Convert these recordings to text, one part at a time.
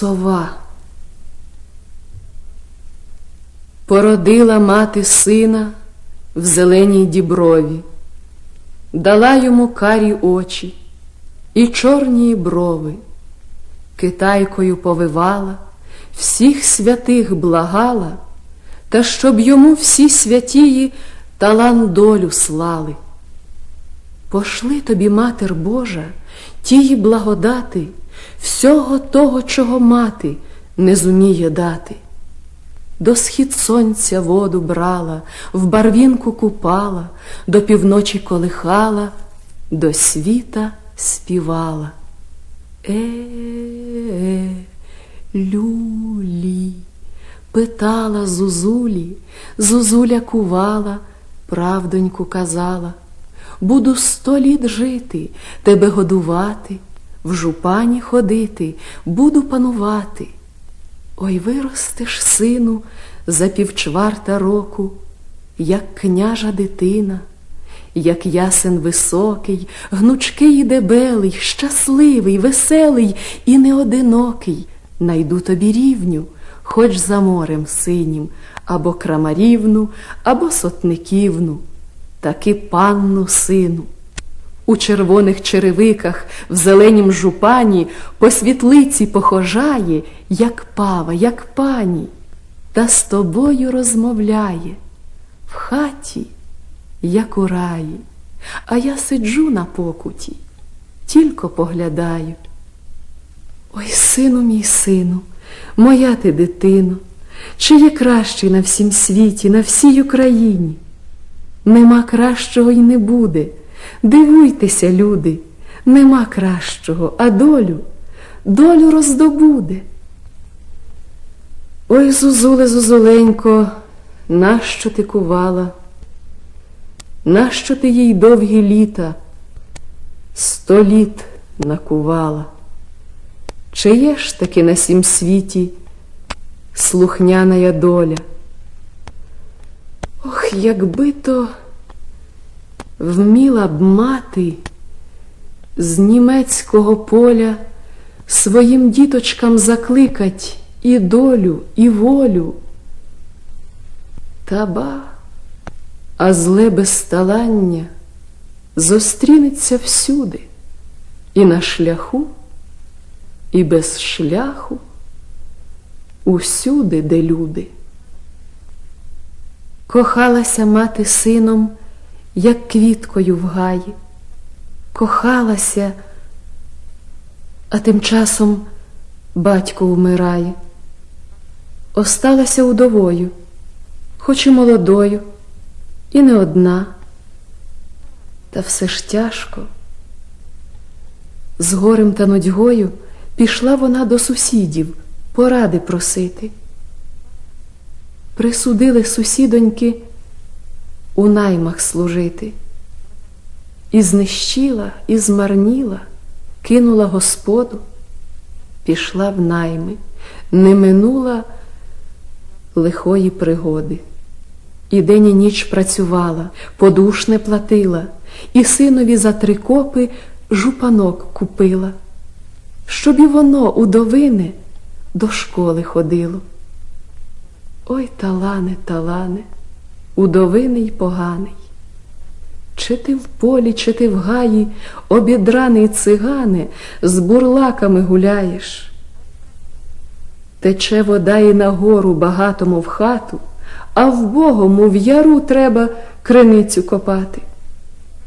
сова. Породила мати сина в зеленій діброві, дала йому карі очі і чорні брови, китайкою повивала, всіх святих благала, та щоб йому всі святії талан долю слали. Пошли тобі, Матер Божа, тії благодати, всього того, чого мати не зуміє дати. До схід сонця воду брала, в барвінку купала, до півночі колихала, до світа співала. Е, люлі, питала Зузулі, Зузуля кувала, правдоньку казала. Буду сто літ жити, тебе годувати, в жупані ходити, буду панувати. Ой, виростеш, сину, за півчварта року, як княжа дитина, як ясен високий, гнучкий і дебелий, щасливий, веселий і неодинокий, найду тобі рівню, хоч за морем синім, або крамарівну, або сотниківну, таки панну сину. У червоних черевиках, в зеленім жупані, по світлиці похожає, як пава, як пані, та з тобою розмовляє в хаті, як у раї, а я сиджу на покуті, тільки поглядаю. Ой, сину мій сину, моя ти дитино, чи є кращий на всім світі, на всій Україні? Нема кращого й не буде. Дивуйтеся, люди, нема кращого, а долю, долю роздобуде. Ой, Зузуле, Зузуленько, нащо ти кувала? Нащо ти їй довгі літа, сто літ накувала? Чи є ж таки на сім світі слухняная доля? Ох, якби то вміла б мати з німецького поля своїм діточкам закликать і долю, і волю. Та ба, а зле безсталання зустрінеться всюди, і на шляху, і без шляху, усюди, де люди. Кохалася мати сином, як квіткою в гаї, кохалася, а тим часом батько вмирає. Осталася удовою, хоч і молодою, і не одна, та все ж тяжко. З горем та нудьгою пішла вона до сусідів поради просити присудили сусідоньки у наймах служити. І знищила, і змарніла, кинула господу, пішла в найми, не минула лихої пригоди. І день і ніч працювала, подуш не платила, і синові за три копи жупанок купила, щоб і воно удовине до школи ходило. Ой, талане, талане, удовиний поганий. Чи ти в полі, чи ти в гаї, обідраний цигане, з бурлаками гуляєш? Тече вода і на гору багатому в хату, а в богому в яру треба криницю копати.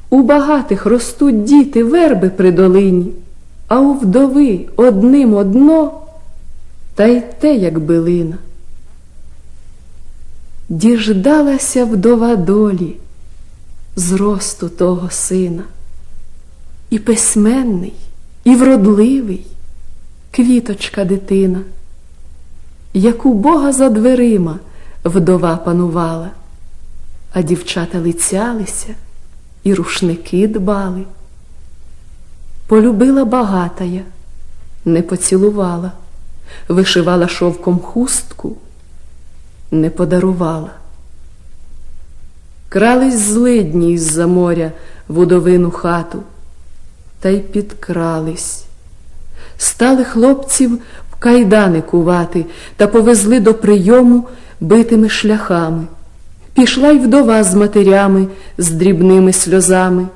У багатих ростуть діти верби при долині, а у вдови одним одно, та й те, як билина. Діждалася вдова долі зросту того сина, і письменний, і вродливий, квіточка дитина, як у Бога за дверима вдова панувала, а дівчата лицялися і рушники дбали. Полюбила багатая, не поцілувала, вишивала шовком хустку не подарувала. Крались злидні із-за моря в удовину хату, та й підкрались, стали хлопців в кайдани кувати та повезли до прийому битими шляхами. Пішла й вдова з матерями, з дрібними сльозами,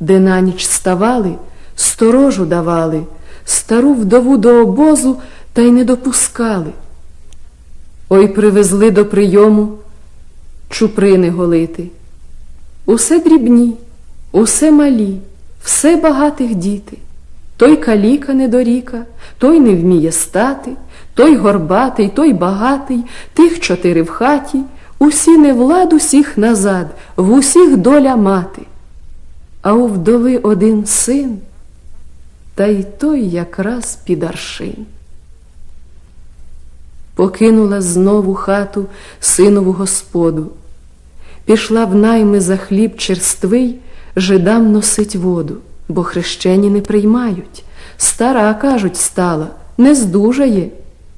де на ніч ставали, сторожу давали, стару вдову до обозу та й не допускали. Ой привезли до прийому чуприни голити. Усе дрібні, усе малі, все багатих діти. Той каліка недоріка, той не вміє стати, той горбатий, той багатий, тих чотири в хаті, усі не влад, усіх назад, в усіх доля мати. А у вдови один син, та й той якраз під аршин. Покинула знову хату синову господу, пішла в найми за хліб черствий, жидам носить воду, бо хрещені не приймають. Стара, кажуть, стала, не здужає,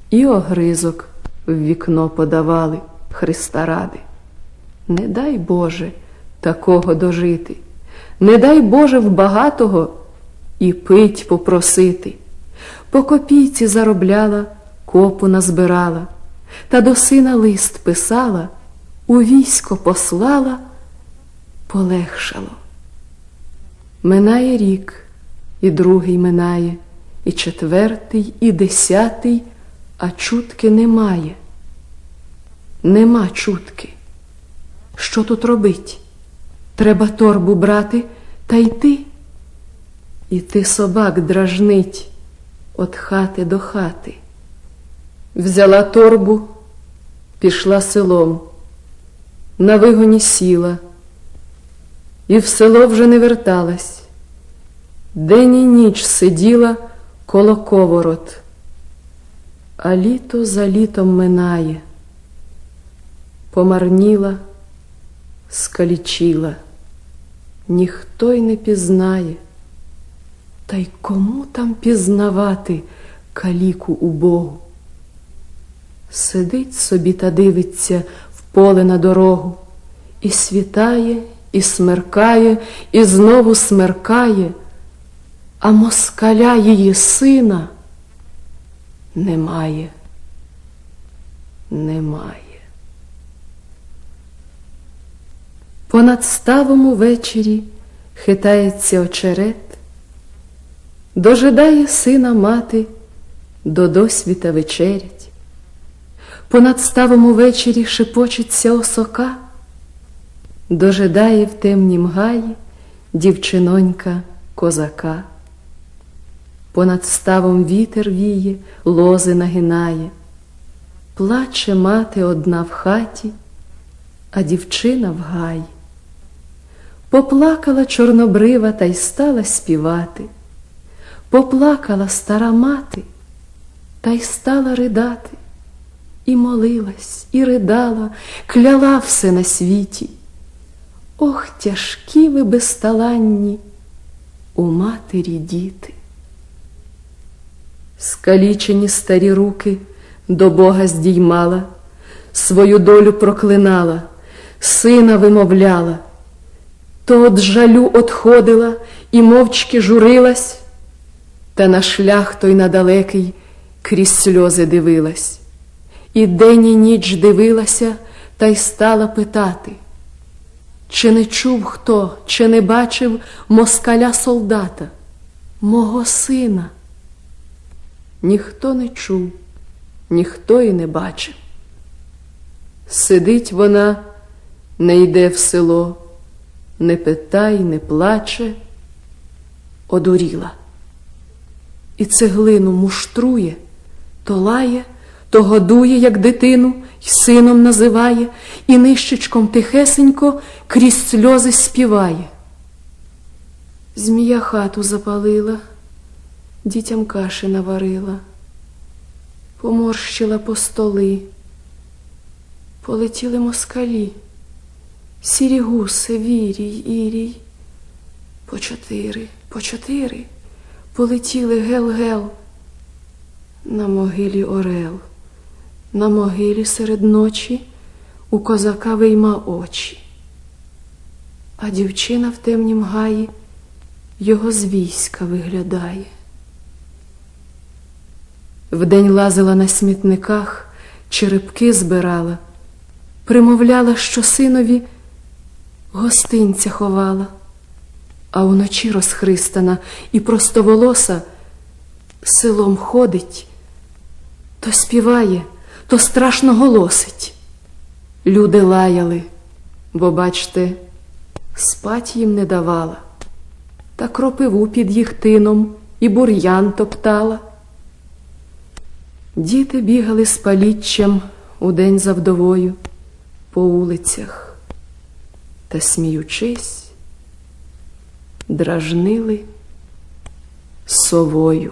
і огризок в вікно подавали Христа ради. Не дай Боже такого дожити, не дай Боже в багатого і пить попросити. По копійці заробляла, копу назбирала, та до сина лист писала, у військо послала, полегшало. Минає рік, і другий минає, і четвертий, і десятий, а чутки немає. Нема чутки. Що тут робить? Треба торбу брати та йти. І ти собак дражнить от хати до хати. Взяла торбу, пішла селом, на вигоні сіла, і в село вже не верталась. День і ніч сиділа коло коворот, а літо за літом минає, помарніла, скалічіла, ніхто й не пізнає. Та й кому там пізнавати каліку убогу? Сидить собі та дивиться в поле на дорогу, і світає, і смеркає, і знову смеркає, а москаля її сина немає, немає. Понад ставом увечері хитається очерет, дожидає сина мати до досвіта вечерять. Понад ставом увечері шепочеться осока, дожидає в темнім гаї дівчинонька козака. Понад ставом вітер віє, лози нагинає, плаче мати одна в хаті, а дівчина в гаї. Поплакала чорнобрива та й стала співати. Поплакала стара мати та й стала ридати, і молилась, і ридала, кляла все на світі. Ох, тяжкі ви безталанні у матері діти. Скалічені старі руки до Бога здіймала, свою долю проклинала, сина вимовляла, то от жалю отходила і мовчки журилась, та на шлях той надалекий крізь сльози дивилась, і день і ніч дивилася та й стала питати, чи не чув хто, чи не бачив москаля солдата, мого сина. Ніхто не чув, ніхто і не бачив. Сидить вона, не йде в село, не питай, не плаче, одуріла. І цеглину муштрує, то лає, то годує, як дитину, й сином називає, і нищечком тихесенько крізь сльози співає. Змія хату запалила дітям каші наварила, поморщила по столи, полетіли москалі, сірі гуси, вірій, ірій, по чотири, по чотири полетіли гел-гел, на могилі орел, на могилі серед ночі у козака вийма очі, а дівчина в темнім гаї його з війська виглядає. Вдень лазила на смітниках, черепки збирала, примовляла, що синові гостинця ховала, а уночі розхристана і простоволоса селом ходить, то співає, то страшно голосить. Люди лаяли, бо, бачте, спать їм не давала, та кропиву під їх тином і бур'ян топтала. Діти бігали з паліччям удень за вдовою по улицях та, сміючись, дражнили совою.